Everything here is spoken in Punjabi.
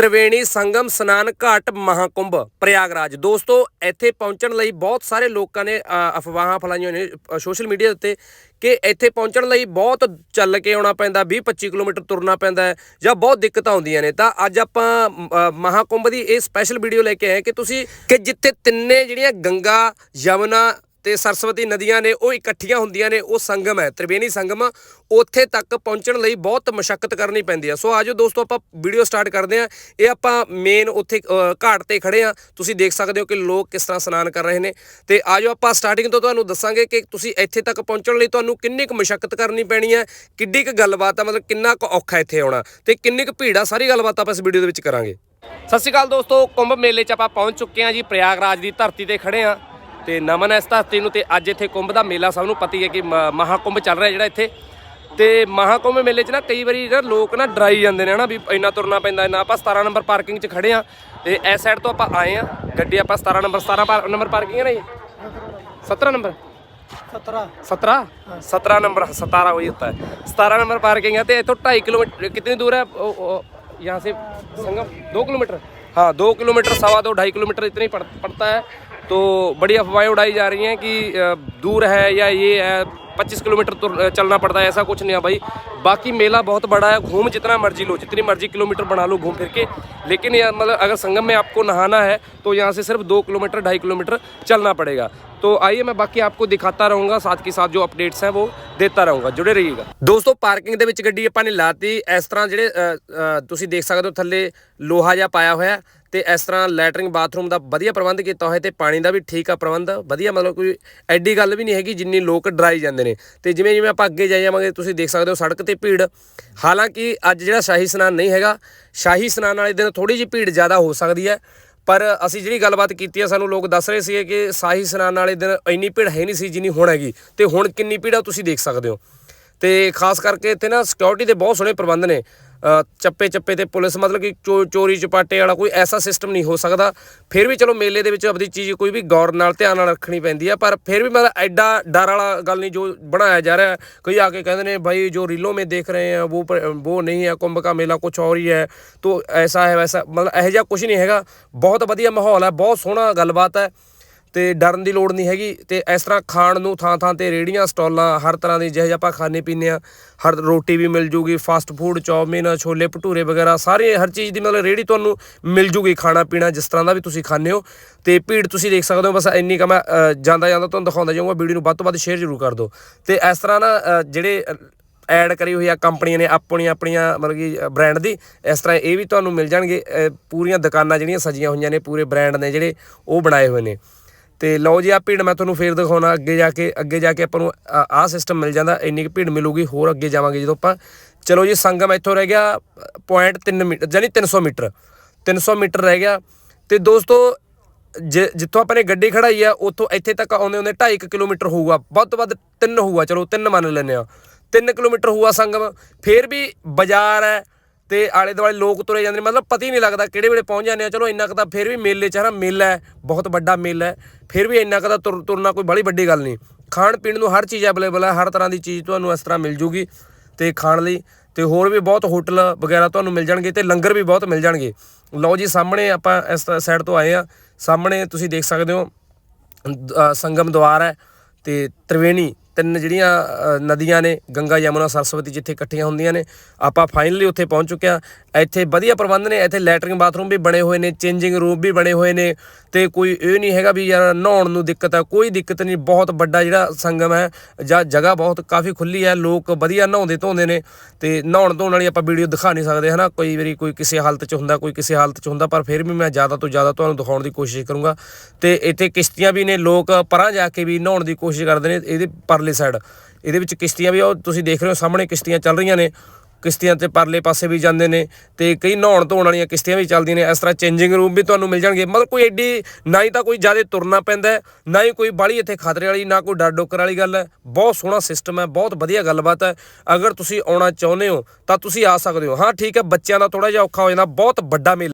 ਤ੍ਰਿਵੇਣੀ ਸੰਗਮ ਸਨਾਨ ਘਾਟ ਮਹਾਕੁੰਭ ਪ੍ਰਯਾਗਰਾਜ। ਦੋਸਤੋ ਇੱਥੇ ਪਹੁੰਚਣ ਲਈ ਬਹੁਤ ਸਾਰੇ ਲੋਕਾਂ ਨੇ ਅਫਵਾਹਾਂ ਫੈਲਾਈਆਂ ਨੇ ਸੋਸ਼ਲ ਮੀਡੀਆ ਉੱਤੇ ਕਿ ਇੱਥੇ ਪਹੁੰਚਣ ਲਈ ਬਹੁਤ ਚੱਲ ਕੇ ਆਉਣਾ ਪੈਂਦਾ 20 25 ਕਿਲੋਮੀਟਰ ਤੁਰਨਾ ਪੈਂਦਾ ਹੈ ਜਾਂ ਬਹੁਤ ਦਿੱਕਤਾਂ ਆਉਂਦੀਆਂ ਨੇ। ਤਾਂ ਅੱਜ ਆਪਾਂ ਅ, ਮਹਾਕੁੰਭ ਦੀ ਇਹ ਸਪੈਸ਼ਲ ਵੀਡੀਓ ਲੈ ਕੇ ਆਏ ਕਿ ਤੁਸੀਂ ਕਿ ਜਿੱਥੇ ਤਿੰਨੇ ਜਿਹੜੀਆਂ ਗੰਗਾ ਯਮੁਨਾ ਤੇ ਸਰਸਵਤੀ ਨਦੀਆਂ ਨੇ ਉਹ ਇਕੱਠੀਆਂ ਹੁੰਦੀਆਂ ਨੇ, ਉਹ ਸੰਗਮ ਹੈ, ਤ੍ਰਿਵੇਣੀ ਸੰਗਮ, ਉੱਥੇ ਤੱਕ ਪਹੁੰਚਣ ਲਈ ਬਹੁਤ ਮਸ਼ੱਕਤ ਕਰਨੀ ਪੈਂਦੀ ਆ ਸੋ ਆਜੋ ਦੋਸਤੋ, ਆਪਾਂ ਵੀਡੀਓ ਸਟਾਰਟ ਕਰਦੇ ਹਾਂ। ਇਹ ਆਪਾਂ ਮੇਨ ਉੱਥੇ ਘਾਟ ਤੇ ਖੜੇ ਆ ਤੁਸੀਂ ਦੇਖ ਸਕਦੇ ਹੋ ਕਿ ਲੋਕ ਕਿਸ ਤਰ੍ਹਾਂ ਇਸ਼ਨਾਨ ਕਰ ਰਹੇ ਨੇ। ਤੇ ਆਜੋ ਆਪਾਂ ਸਟਾਰਟਿੰਗ ਤੋਂ ਤੁਹਾਨੂੰ ਦੱਸਾਂਗੇ ਕਿ ਤੁਸੀਂ ਇੱਥੇ ਤੱਕ ਪਹੁੰਚਣ ਲਈ ਤੁਹਾਨੂੰ ਕਿੰਨੀ ਕੁ ਮਸ਼ੱਕਤ ਕਰਨੀ ਪੈਣੀ ਹੈ, ਕਿੱਡੀ ਕੁ ਗੱਲਬਾਤ ਆ, ਮਤਲਬ ਕਿੰਨਾ ਕੁ ਔਖਾ ਇੱਥੇ ਆਉਣਾ, ਤੇ ਕਿੰਨੀ ਕੁ ਭੀੜ ਆ, ਸਾਰੀ ਗੱਲਬਾਤ ਆਪਾਂ ਇਸ ਵੀਡੀਓ ਦੇ ਵਿੱਚ ਕਰਾਂਗੇ। ਸਤਿ ਸ਼੍ਰੀ ਅਕਾਲ ਦੋਸਤੋ, ਕੁੰਭ ਮੇਲੇ 'ਚ ਆਪਾਂ ਪਹੁੰਚ ਚੁੱਕੇ ਹਾਂ ਜੀ, ਪ੍ਰਯਾਗਰਾਜ ਦੀ ਧਰਤੀ ਤੇ ਖੜੇ ਹਾਂ। ਤੇ ਨਮਨ ਹੈ ਇਸ ਧਰਤੀ ਨੂੰ ਤੇ ਅੱਜ ਇੱਥੇ ਕੁੰਭ ਦਾ ਮੇਲਾ ਸਭ ਨੂੰ ਪਤੀ ਹੈ ਕਿ ਮਹਾਕੁੰਭ ਚੱਲ ਰਿਹਾ ਜਿਹੜਾ ਇੱਥੇ। ਤੇ ਮਹਾਕੁੰਭ ਮੇਲੇ 'ਚ ਨਾ ਕਈ ਵਾਰੀ ਨਾ ਲੋਕ ਨਾ ਡਰਾਈ ਜਾਂਦੇ ਨੇ ਹਨਾ ਵੀ ਇੰਨਾ ਤੁਰਨਾ ਪੈਂਦਾ ਇੰਨਾ ਆਪਾਂ 17 ਨੰਬਰ ਪਾਰਕਿੰਗ 'ਚ ਖੜੇ ਆ ਤੇ ਇਸ ਸਾਈਡ ਤੋਂ ਆਪਾਂ ਆਏ ਆ ਗੱਡੀ ਆਪਾਂ 17 ਨੰਬਰ 17 ਨੰਬਰ ਪਾਰਕਿੰਗ ਹੈ ਨਾ ਇਹ? 17 ਨੰਬਰ? 17 17 17 ਨੰਬਰ 17 वही होता है 17 नंबर पार्किंग है तो 2.5 किलोमीटर ਦੂਰ ਹੈ? ਉਹ यहाँ से ਸੰਗਮ? 2 ਕਿਲੋਮੀਟਰ? हाँ दो किलोमीटर सवा दो ढाई किलोमीटर इतनी पड़, पड़ता है तो बड़ी अफवाहें उड़ाई जा रही हैं कि अ, दूर है या ये है पच्चीस किलोमीटर तुर- चलना पड़ता है ऐसा कुछ नहीं है भाई बाकी मेला बहुत बड़ा है घूम जितना मर्जी लो जितनी मर्जी किलोमीटर बना लो घूम फिर के लेकिन ये मतलब अगर संगम में आपको नहाना है तो यहाँ से सिर्फ दो किलोमीटर ढाई किलोमीटर चलना पड़ेगा तो आइए मैं बाकी आपको दिखाता रहूंगा साथ के साथ जो अपडेट्स हैं वो देता रहूंगा जुड़े रहिएगा ਦੋਸਤੋ ਪਾਰਕਿੰਗ ਦੇ ਵਿੱਚ ਗੱਡੀ ਆਪਾਂ ਨੇ ਲਾਤੀ ਇਸ ਤਰ੍ਹਾਂ ਜਿਹੜੇ ਅ, ਅ, ਤੁਸੀਂ ਦੇਖ ਸਕਦੇ ਹੋ ਥੱਲੇ ਲੋਹਾ ਜਿਹਾ ਪਾਇਆ ਹੋਇਆ ਹੈ ਤੇ ਇਸ ਤਰ੍ਹਾਂ ਲੈਟਰਿੰਗ ਬਾਥਰੂਮ ਦਾ ਵਧੀਆ ਪ੍ਰਬੰਧ ਕੀਤਾ ਹੋਇਆ ਤੇ ਪਾਣੀ ਦਾ ਵੀ ਠੀਕ ਆ ਪ੍ਰਬੰਧ ਵਧੀਆ ਮਤਲਬ ਕੋਈ ਐਡੀ ਗੱਲ ਵੀ ਨਹੀਂ ਹੈਗੀ ਜਿੰਨੀ ਲੋਕ ਡਰਾਈ ਜਾਂਦੇ ਨੇ ਤੇ ਜਿਵੇਂ ਜਿਵੇਂ ਆਪਾਂ ਅੱਗੇ ਜਾਈ ਜਾਵਾਂਗੇ ਤੁਸੀਂ ਦੇਖ ਸਕਦੇ ਹੋ ਸੜਕ ਤੇ ਭੀੜ। ਹਾਲਾਂਕਿ ਅੱਜ ਜਿਹੜਾ ਸ਼ਾਹੀ ਸਨਾਨ ਨਹੀਂ ਹੈਗਾ, ਸ਼ਾਹੀ ਸਨਾਨ ਵਾਲੇ ਦਿਨ ਥੋੜੀ ਜਿਹੀ ਭੀੜ ਜ਼ਿਆਦਾ ਹੋ ਸਕਦੀ ਹੈ। ਪਰ ਅਸੀਂ ਜਿਹੜੀ ਗੱਲਬਾਤ ਕੀਤੀ ਆ ਸਾਨੂੰ ਲੋਕ ਦੱਸ ਰਹੇ ਸੀਗੇ ਕਿ ਸ਼ਾਹੀ ਸਨਾਨ ਵਾਲੇ ਦਿਨ ਇੰਨੀ ਭੀੜ ਹੈ ਨਹੀਂ ਸੀ ਜਿੰਨੀ ਹੁਣ ਹੈਗੀ। ਤੇ ਹੁਣ ਕਿੰਨੀ ਭੀੜ ਆ ਤੁਸੀਂ ਦੇਖ ਸਕਦੇ ਹੋ। ਤੇ ਖਾਸ ਕਰਕੇ ਇੱਥੇ ਨਾ ਸਿਕਿਉਰਿਟੀ ਦੇ ਬਹੁਤ ਸੋਹਣੇ ਪ੍ਰਬੰਧ ਨੇ। ਚੱਪੇ ਚੱਪੇ ਤੇ ਪੁਲਿਸ, ਮਤਲਬ ਕਿ ਚੋਰੀ ਚਪਾਟੇ ਵਾਲਾ ਕੋਈ ਐਸਾ ਸਿਸਟਮ ਨਹੀਂ ਹੋ ਸਕਦਾ। ਫਿਰ ਵੀ ਚਲੋ ਮੇਲੇ ਦੇ ਵਿੱਚ ਆਪਣੀ ਚੀਜ਼ ਕੋਈ ਵੀ ਗੌਰ ਨਾਲ ਧਿਆਨ ਨਾਲ ਰੱਖਣੀ ਪੈਂਦੀ ਆ, ਪਰ ਫਿਰ ਵੀ ਮਤਲਬ ਐਡਾ ਡਰ ਵਾਲਾ ਗੱਲ ਨਹੀਂ ਜੋ ਬਣਾਇਆ ਜਾ ਰਿਹਾ। ਕੋਈ ਆ ਕੇ ਕਹਿੰਦੇ ਨੇ ਭਾਈ ਜੋ ਰੀਲੋ ਮੇ ਦੇਖ ਰਹੇ ਆ ਉਹ ਉਹ ਨਹੀਂ ਹੈ ਕੁੰਭ ਕਾ ਮੇਲਾ ਕੁਝ ਹੋਰ ਹੀ ਹੈ। ਤੋ ਐਸਾ ਹੈ ਵੈਸਾ, ਮਤਲਬ ਇਹ ਜਿਹਾ ਕੁਝ ਨਹੀਂ ਹੈਗਾ। ਬਹੁਤ ਵਧੀਆ ਮਾਹੌਲ ਹੈ, ਬਹੁਤ ਸੋਹਣਾ ਗੱਲਬਾਤ ਹੈ। ਤੇ ਡਰਨ ਦੀ ਲੋੜ ਨਹੀਂ ਹੈਗੀ ਤੇ ਇਸ ਤਰ੍ਹਾਂ ਖਾਣ ਨੂੰ ਥਾਂ ਥਾਂ ਤੇ ਰੇੜੀਆਂ, ਸਟਾਲਾਂ, ਹਰ ਤਰ੍ਹਾਂ ਦੀ ਜਿਹੇ ਜਿਹੇ ਆਪਾਂ ਖਾਣੇ ਪੀਂਦੇ ਆ ਹਰ ਰੋਟੀ ਵੀ ਮਿਲ ਜੂਗੀ fast food chow mein, chole bhature ਵਗੈਰਾ, ਸਾਰੇ ਹਰ ਚੀਜ਼ ਦੀ ਮਤਲਬ ਰੇੜੀ ਤੁਹਾਨੂੰ ਮਿਲ ਜੂਗੀ ਖਾਣਾ ਪੀਣਾ ਜਿਸ ਤਰ੍ਹਾਂ ਦਾ ਵੀ ਤੁਸੀਂ ਖਾਂਦੇ ਹੋ। ਤੇ ਭੀੜ ਤੁਸੀਂ ਦੇਖ ਸਕਦੇ ਹੋ, ਬਸ ਇੰਨੀ ਕ ਮੈਂ ਜਾਂਦਾ ਜਾਂਦਾ ਤੁਹਾਨੂੰ ਦਿਖਾਉਂਦਾ ਜਾਊਂਗਾ, ਵੀਡੀਓ ਨੂੰ ਵੱਧ ਤੋਂ ਵੱਧ ਸ਼ੇਅਰ ਜ਼ਰੂਰ ਕਰ ਦਿਓ। ਤੇ ਇਸ ਤਰ੍ਹਾਂ ਨਾ ਜਿਹੜੇ ਐਡ ਕਰੀ ਹੋਈ ਆ ਕੰਪਨੀਆਂ ਨੇ ਆਪਣੀਆਂ ਆਪਣੀਆਂ ਮਤਲਬ ਕਿ ਬ੍ਰਾਂਡ ਦੀ, ਇਸ ਤਰ੍ਹਾਂ ਇਹ ਵੀ ਤੁਹਾਨੂੰ ਮਿਲ ਜਾਣਗੇ। ਪੂਰੀਆਂ ਦੁਕਾਨਾਂ ਜਿਹੜੀਆਂ ਸਜੀਆਂ ਹੋਈਆਂ ਨੇ, ਪੂਰੇ ਬ੍ਰਾਂਡ ਨੇ ਜਿਹੜੇ, ਉਹ ਬਣਾਏ ਹੋਏ ਨੇ। ਤੇ ਲਓ ਜੀ ਆ ਭੀੜ ਮੈਂ ਤੁਹਾਨੂੰ ਫੇਰ ਦਿਖਾਉਣਾ, ਅੱਗੇ ਜਾ ਕੇ, ਅੱਗੇ ਜਾ ਕੇ ਆਪਾਂ ਨੂੰ ਆਹ ਸਿਸਟਮ ਮਿਲ ਜਾਂਦਾ, ਇੰਨੀ ਕੁ ਭੀੜ ਮਿਲੂਗੀ, ਹੋਰ ਅੱਗੇ ਜਾਵਾਂਗੇ ਜਦੋਂ ਆਪਾਂ। ਚਲੋ ਜੀ, ਸੰਗਮ ਇੱਥੋਂ ਰਹਿ ਗਿਆ ਪੁਆਇੰਟ 3 ਮੀਟਰ ਯਾਨੀ 300 ਮੀਟਰ 300 ਮੀਟਰ ਰਹਿ ਗਿਆ। ਤੇ ਦੋਸਤੋ, ਜਿ- ਜਿੱਥੋਂ ਆਪਾਂ ਨੇ ਗੱਡੀ ਖੜਾਈ ਆ, ਉੱਥੋਂ ਇੱਥੇ ਤੱਕ ਆਉਂਦੇ ਹੁੰਦੇ 2.5 ਕਿਲੋਮੀਟਰ ਹੋਊਗਾ, ਵੱਧ ਤੋਂ ਵੱਧ 3 ਹੋਊਗਾ, ਚਲੋ 3 ਮੰਨ ਲੈਂਦੇ ਆ 3 ਕਿਲੋਮੀਟਰ ਹੋਊਗਾ ਸੰਗਮ, ਫੇਰ ਵੀ ਬਾਜ਼ਾਰ ਹੈ ਤੇ ਆਲੇ ਦੁਆਲੇ ਲੋਕ ਤੁਰੇ ਜਾਂਦੇ ਨੇ, ਮਤਲਬ ਪਤਾ ਹੀ ਨਹੀਂ ਲੱਗਦਾ ਕਿਹੜੇ ਵੇਲੇ ਪਹੁੰਚ ਜਾਂਦੇ ਆ। ਚਲੋ ਇੰਨਾ ਕੁ ਤਾਂ ਫਿਰ ਵੀ ਮੇਲੇ 'ਚ ਹਨਾ, ਮੇਲਾ ਹੈ, ਬਹੁਤ ਵੱਡਾ ਮੇਲਾ ਹੈ। ਫਿਰ ਵੀ ਇੰਨਾ ਕੁ ਤਾਂ ਤੁਰ, ਤੁਰਨਾ ਕੋਈ ਬੜੀ ਵੱਡੀ ਗੱਲ ਨਹੀਂ। ਖਾਣ ਪੀਣ ਨੂੰ ਹਰ ਚੀਜ਼ ਅਵੇਲੇਬਲ ਹੈ, ਹਰ ਤਰ੍ਹਾਂ ਦੀ ਚੀਜ਼ ਤੁਹਾਨੂੰ ਇਸ ਤਰ੍ਹਾਂ ਮਿਲ ਜੂਗੀ ਤੇ ਖਾਣ ਲਈ। ਤੇ ਹੋਰ ਵੀ ਬਹੁਤ ਹੋਟਲ ਵਗੈਰਾ ਤੁਹਾਨੂੰ ਮਿਲ ਜਾਣਗੇ ਤੇ ਲੰਗਰ ਵੀ ਬਹੁਤ ਮਿਲ ਜਾਣਗੇ। ਲਓ ਜੀ, ਸਾਹਮਣੇ ਆਪਾਂ ਇਸ ਸਾਈਡ ਤੋਂ ਆਏ ਆ ਸਾਹਮਣੇ ਤੁਸੀਂ ਦੇਖ ਸਕਦੇ ਹੋ ਸੰਗਮ ਦੁਆਰ ਹੈ ਤੇ ਤ੍ਰਿਵੇਣੀ ਤਿੰਨ ਜਿਹੜੀਆਂ ਨਦੀਆਂ ਨੇ, ਗੰਗਾ, ਯਮੁਨਾ, ਸਰਸਵਤੀ ਜਿੱਥੇ ਇਕੱਠੀਆਂ ਹੁੰਦੀਆਂ ਨੇ, ਆਪਾਂ ਫਾਈਨਲੀ ਉੱਥੇ ਪਹੁੰਚ ਚੁੱਕਿਆ ਇੱਥੇ ਵਧੀਆ ਪ੍ਰਬੰਧ ਨੇ, ਇੱਥੇ ਲੈਟਰਿੰਗ ਬਾਥਰੂਮ ਵੀ ਬਣੇ ਹੋਏ ਨੇ ਚੇਂਜਿੰਗ ਰੂਮ ਵੀ ਬਣੇ ਹੋਏ ਨੇ, ਤੇ ਕੋਈ ਇਹ ਨਹੀਂ ਹੈਗਾ ਵੀ ਯਾਰ ਨਹਾਉਣ ਨੂੰ ਦਿੱਕਤ ਹੈ ਕੋਈ ਦਿੱਕਤ ਨਹੀਂ, ਬਹੁਤ ਵੱਡਾ ਜਿਹੜਾ ਸੰਗਮ ਹੈ, ਜਾਂ ਜਗ੍ਹਾ ਬਹੁਤ ਕਾਫੀ ਖੁੱਲੀ ਹੈ, ਲੋਕ ਵਧੀਆ ਨਹਾਉਂਦੇ ਧੋਂਦੇ ਨੇ, ਤੇ ਨਹਾਉਣ ਧੋਣ ਵਾਲੀ ਆਪਾਂ ਵੀਡੀਓ ਦਿਖਾ ਨਹੀਂ ਸਕਦੇ, ਹਨਾ, ਕੋਈ ਵਾਰੀ ਕੋਈ ਕਿਸੇ ਹਾਲਤ 'ਚ ਹੁੰਦਾ, ਕੋਈ ਕਿਸੇ ਹਾਲਤ 'ਚ ਹੁੰਦਾ, ਪਰ ਫਿਰ ਵੀ ਮੈਂ ਜ਼ਿਆਦਾ ਤੋਂ ਜ਼ਿਆਦਾ ਤੁਹਾਨੂੰ ਦਿਖਾਉਣ ਦੀ ਕੋਸ਼ਿਸ਼ ਕਰੂੰਗਾ। ਤੇ ਇੱਥੇ ਕਿਸ਼ਤੀਆਂ ਵੀ ਨੇ, ਲੋਕ ਪਰਾਂ ਜਾ ਕੇ ਵੀ ਨਹਾਉਣ ਦੀ ਕੋਸ਼ਿਸ਼ ਕਰਦੇ ਨੇ, ਇਹਦੇ ਪਰਲੇ ਸਾਈਡ ਇਹਦੇ ਵਿੱਚ ਕਿਸ਼ਤੀਆਂ ਵੀ ਉਹ ਤੁਸੀਂ ਦੇਖ ਰਹੇ ਹੋ ਸਾਹਮਣੇ ਕਿਸ਼ਤੀਆਂ ਚੱਲ ਰਹੀਆਂ ਨੇ। ਕਿਸ਼ਤੀਆਂ ਤੇ ਪਰਲੇ ਪਾਸੇ ਵੀ ਜਾਂਦੇ ਨੇ ਤੇ ਕਈ ਨਹਾਉਣ ਧੋਣ ਵਾਲੀਆਂ ਕਿਸ਼ਤੀਆਂ ਵੀ ਚੱਲਦੀਆਂ ਨੇ। ਇਸ ਤਰ੍ਹਾਂ ਚੇਂਜਿੰਗ ਰੂਮ ਵੀ ਤੁਹਾਨੂੰ ਮਿਲ ਜਾਣਗੇ। ਮਤਲਬ ਕੋਈ ਐਡੀ, ਨਾ ਹੀ ਤਾਂ ਕੋਈ ਜ਼ਿਆਦਾ ਤੁਰਨਾ ਪੈਂਦਾ ਨਾ ਹੀ ਕੋਈ ਬਾਹਲੀ ਇੱਥੇ ਖਤਰੇ ਵਾਲੀ, ਨਾ ਕੋਈ ਡਰ ਡੋਕਰ ਵਾਲੀ ਗੱਲ ਹੈ। ਬਹੁਤ ਸੋਹਣਾ ਸਿਸਟਮ ਹੈ, ਬਹੁਤ ਵਧੀਆ ਗੱਲਬਾਤ ਹੈ। ਅਗਰ ਤੁਸੀਂ ਆਉਣਾ ਚਾਹੁੰਦੇ ਹੋ ਤਾਂ ਤੁਸੀਂ ਆ ਸਕਦੇ ਹੋ। ਹਾਂ, ਠੀਕ ਹੈ, ਬੱਚਿਆਂ ਦਾ ਥੋੜਾ ਜਿਹਾ ਔਖਾ ਹੋ ਜਾਂਦਾ, ਬਹੁਤ ਵੱਡਾ ਮੇਲਾ